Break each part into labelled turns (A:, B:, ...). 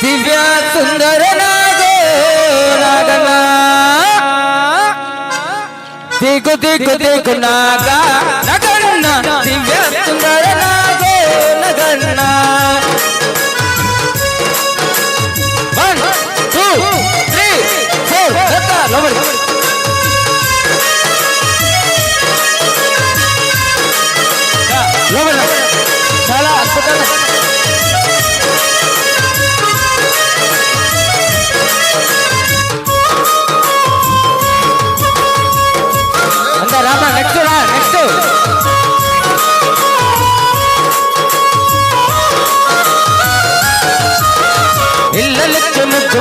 A: दिव्या सुंदर नागो नागना। दिगु दिगु दिगु नागा नगन्ना दिव्या सुंदर ना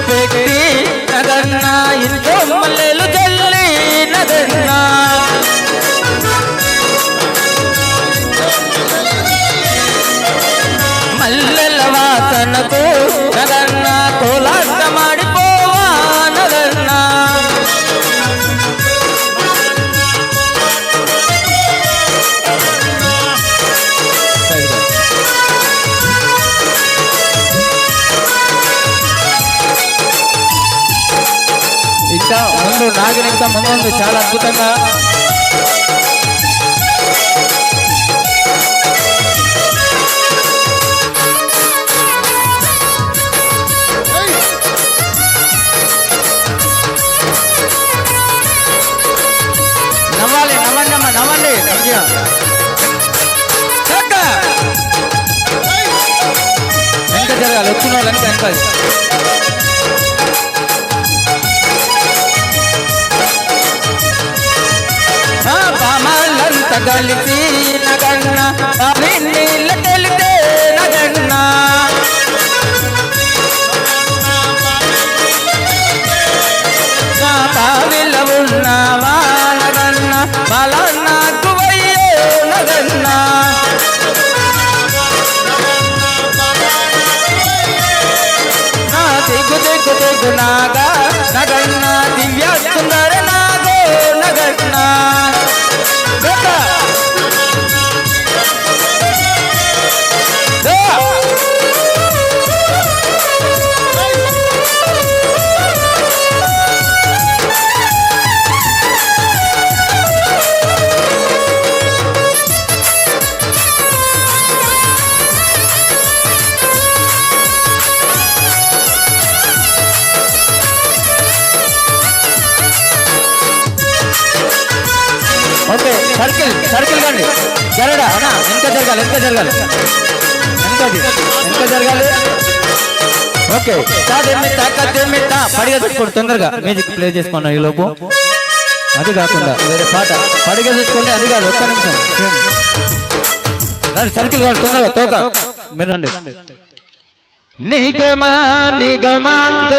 A: పెట్టి నగన్న ఇంట్లో మల్లెలు జల్లి నగన్న మల్లెల వాసనకు ఇంకా ముందు నాగిని ముందు ఉంది. చాలా అద్భుతంగా. నవ్వాలి నవ్వండి. అమ్మా నవ్వండి ఎంత జరగాలి వచ్చిన వాళ్ళు ఎంత తగలిసి కలిసి నగన్న అవి నీళ్ళ తెలితే నగన్న. నా తావిల నగన్న బల వయ్యో నగన్న. నాగా నగన్న. సర్కిల్ సర్కిల్ కండి జరగడా? అనా ఎంత జరగాలి ఎంత జరగాలి. ఎంతది ఎంత జరగాలి. ఓకే. కాదేమిటా కదేమిటా పడిగా తొందరగా. మ్యూజిక్ ప్లే చేసుకున్నాను ఈ లోపు. అది కాకుండా వేరే పాట. పడిగా చూసుకోండి అది కాదు ఒక్క నిమిషం. రండి సర్కిల్ కాదు తొందరగా తోక. మీరు రండి. నిగమా నిగమాంత